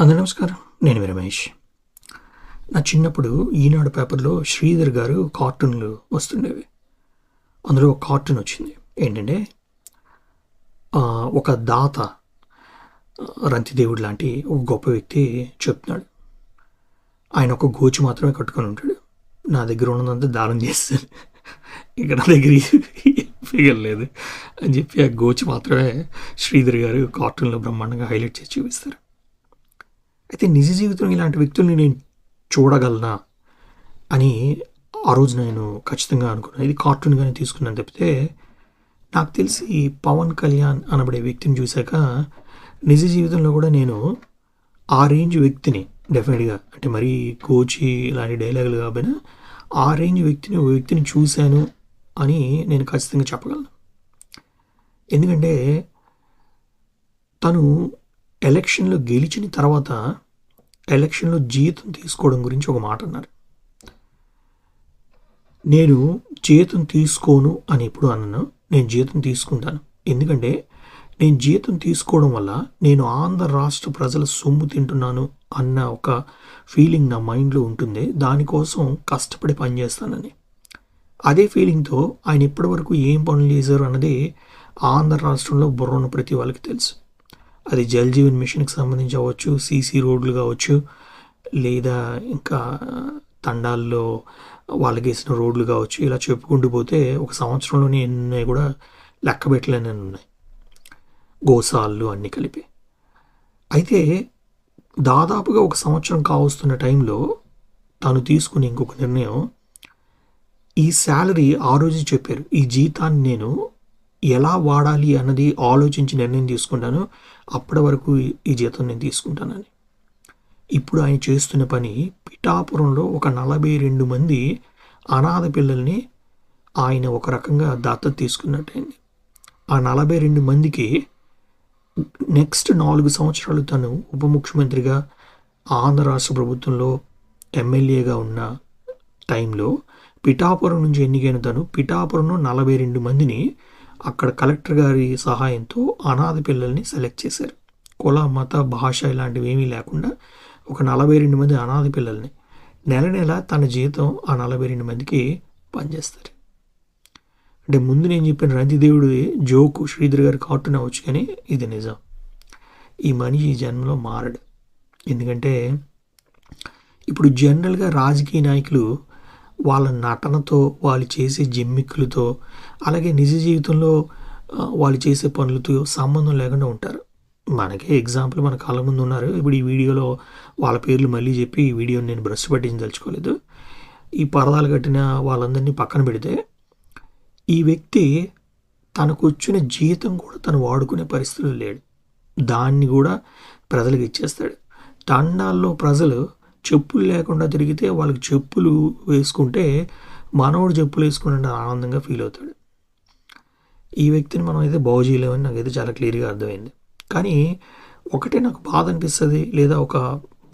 అందరూ నమస్కారం. నేను రమేష్. నా చిన్నప్పుడు ఈనాడు పేపర్లో శ్రీధర్ గారు కార్టూన్లు వస్తుండేవి. అందులో ఒక కార్టూన్ వచ్చింది. ఏంటంటే ఒక దాత రంతిదేవుడు లాంటి ఒక గొప్ప వ్యక్తి చెప్తున్నాడు. ఆయన ఒక గోచి మాత్రమే కట్టుకొని ఉంటాడు. నా దగ్గర ఉన్నదంతా దానం చేస్తాను ఇక నా దగ్గర లేదు అని చెప్పి ఆ గోచి మాత్రమే శ్రీధర్ గారు కార్టూన్లో బ్రహ్మాండంగా హైలైట్ చేసి చూపిస్తారు. అయితే నిజ జీవితంలో ఇలాంటి వ్యక్తుల్ని నేను చూడగలనా అని ఆ రోజు నేను ఖచ్చితంగా అనుకున్నాను. ఇది కార్టూన్గానే తీసుకున్నాను తప్పితే నాకు తెలిసి పవన్ కళ్యాణ్ అనబడే వ్యక్తిని చూశాక నిజ జీవితంలో కూడా నేను ఆ రేంజ్ వ్యక్తిని డెఫినెట్గా అంటే మరీ కోచి ఇలాంటి డైలాగులు కాబట్టి ఆ రేంజ్ వ్యక్తిని ఓ వ్యక్తిని చూశాను అని నేను ఖచ్చితంగా చెప్పగలను. ఎందుకంటే తను ఎలక్షన్లో గెలిచిన తర్వాత ఎలక్షన్లో జీతం తీసుకోవడం గురించి ఒక మాట అన్నారు. నేను జీతం తీసుకోను అని ఎప్పుడు అన్నాను నేను జీతం తీసుకుంటాను. ఎందుకంటే నేను జీతం తీసుకోవడం వల్ల నేను ఆంధ్ర రాష్ట్ర ప్రజల సొమ్ము తింటున్నాను అన్న ఒక ఫీలింగ్ నా మైండ్లో ఉంటుంది దానికోసం కష్టపడి పనిచేస్తానని. అదే ఫీలింగ్తో ఆయన ఇప్పటివరకు ఏం పనులు చేశారు అన్నది ఆంధ్ర రాష్ట్రంలో బుర్రను ప్రతి వాళ్ళకి తెలుసు. అది జల్ జీవన్ మిషన్కి సంబంధించి అవ్వచ్చు సీసీ రోడ్లు కావచ్చు లేదా ఇంకా తండాల్లో వాళ్ళకి వేసిన రోడ్లు కావచ్చు ఇలా చెప్పుకుంటూ పోతే ఒక సంవత్సరంలోనే ఎన్ని కూడా లెక్క పెట్టలేని ఉన్నాయి. గోసాళ్ళు అన్నీ కలిపి. అయితే దాదాపుగా ఒక సంవత్సరం కావస్తున్న టైంలో తను తీసుకుని ఇంకొక నిర్ణయం ఈ శాలరీ ఆ రోజు చెప్పారు. ఈ జీతాన్ని నేను ఎలా వాడాలి అన్నది ఆలోచించి నిర్ణయం తీసుకుంటాను అప్పటి వరకు ఈ- జీతం నేను తీసుకుంటానని. ఇప్పుడు ఆయన చేస్తున్న పని పిఠాపురంలో ఒక నలభై రెండు మంది అనాథ పిల్లల్ని ఆయన ఒక రకంగా దత్తత తీసుకున్నట్టయింది ఆ నలభై రెండు మందికి నెక్స్ట్ నాలుగు సంవత్సరాలు తను ఉప ముఖ్యమంత్రిగా ఆంధ్ర రాష్ట్ర ప్రభుత్వంలో ఎమ్మెల్యేగా ఉన్న టైంలో పిఠాపురం నుంచి ఎన్నికైన తను పిఠాపురంలో నలభై రెండు మందిని అక్కడ కలెక్టర్ గారి సహాయంతో అనాథ పిల్లల్ని సెలెక్ట్ చేశారు. కుల మత భాష ఇలాంటివి ఏమీ లేకుండా ఒక నలభై రెండు మంది అనాథ పిల్లల్ని నెల నెల తన జీతం ఆ నలభై రెండు మందికి పనిచేస్తారు. అంటే ముందు నేను చెప్పిన రంతిదేవుడు జోకు శ్రీధర్ గారి కార్టూన్ అవ్వచ్చు కానీ ఇది నిజం. ఈ మనిషి ఈ జన్మలో మారడు. ఎందుకంటే ఇప్పుడు జనరల్గా రాజకీయ నాయకులు వాళ్ళ నటనతో వాళ్ళు చేసే జిమ్మిక్కులతో అలాగే నిజ జీవితంలో వాళ్ళు చేసే పనులతో సంబంధం లేకుండా ఉంటారు. మనకే ఎగ్జాంపుల్ మన కళ్ళ ముందు ఉన్నారు. ఇప్పుడు ఈ వీడియోలో వాళ్ళ పేర్లు మళ్ళీ చెప్పి ఈ వీడియోని నేను బ్రష్ పట్టించదలుచుకోలేదు. ఈ పరదాలు కట్టిన వాళ్ళందరినీ పక్కన పెడితే ఈ వ్యక్తి తనకు వచ్చిన జీతం కూడా తను వాడుకునే పరిస్థితులు లేడు. దాన్ని కూడా ప్రజలకు ఇచ్చేస్తాడు. తండాల్లో ప్రజలు చెప్పులు లేకుండా తిరిగితే వాళ్ళకి చెప్పులు వేసుకుంటే మనోడు చెప్పులు వేసుకుంటే ఆనందంగా ఫీల్ అవుతాడు. ఈ వ్యక్తిని మనం అయితే బాగు చేయలేమని నాకైతే చాలా క్లియర్గా అర్థమైంది. కానీ ఒకటే నాకు బాధ అనిపిస్తుంది లేదా ఒక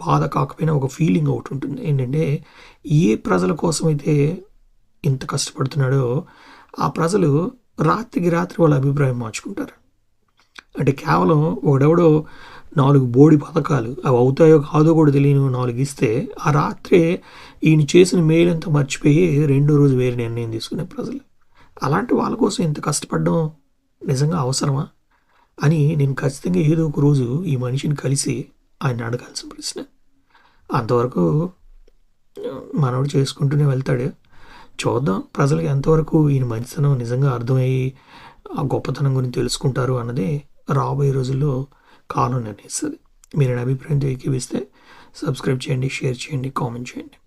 బాధ కాకపోయినా ఒక ఫీలింగ్ ఒకటి ఉంటుంది. ఏంటంటే ఏ ప్రజల కోసం అయితే ఇంత కష్టపడుతున్నాడో ఆ ప్రజలు రాత్రికి రాత్రి వాళ్ళ అభిప్రాయం మార్చుకుంటారు. అంటే కేవలం ఒకడెవడో నాలుగు బోడి పథకాలు అవి అవుతాయో కాదో కూడా తెలియని నాలుగు ఇస్తే ఆ రాత్రే ఈయన చేసిన మేలు అంతా మర్చిపోయి రెండో రోజు వేరే నిర్ణయం తీసుకునే ప్రజలు. అలాంటి వాళ్ళ కోసం ఇంత కష్టపడడం నిజంగా అవసరమా? అని నేను ఖచ్చితంగా ఏదో ఒక రోజు ఈ మనిషిని కలిసి ఆయన అడగాల్సిన ప్రశ్న. అంతవరకు మనవడు చేసుకుంటూనే వెళ్తాడు. చూద్దాం ప్రజలకు ఎంతవరకు ఈయన మంచితనం నిజంగా అర్థమయ్యి ఆ గొప్పతనం గురించి తెలుసుకుంటారు అన్నది రాబోయే రోజుల్లో కాలం నిర్ణయిస్తుంది మీరు నా అభిప్రాయంతో ఏకీవిస్తే సబ్స్క్రైబ్ చేయండి షేర్ చేయండి కామెంట్ చేయండి.